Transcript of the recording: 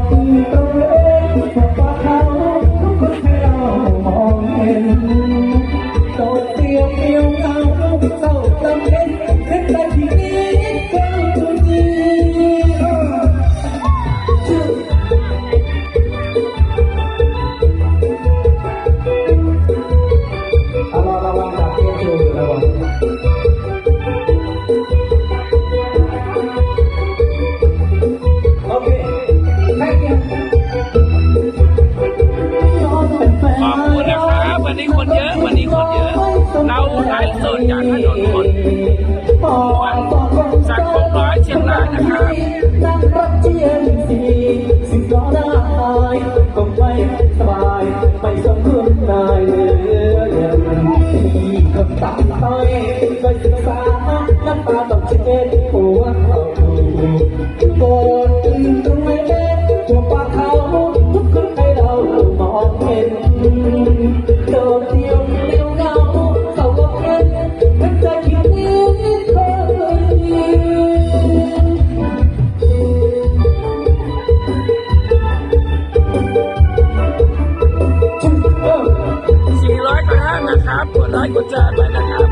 ำตัวเอง ไลฟ์สดจากถนนคนสังคมร้อยเชียงรายนะครับนั่งรถเจียนสีสิบล้อหน้าอยก็ไม่สบายไม่สมเพื่อนนายเลือเย็นที่ก็ตัดไปไปศึกษาน้ำตาต้องเช็ดหัวเขาโกรธตรงไหน 400กว่าท่าน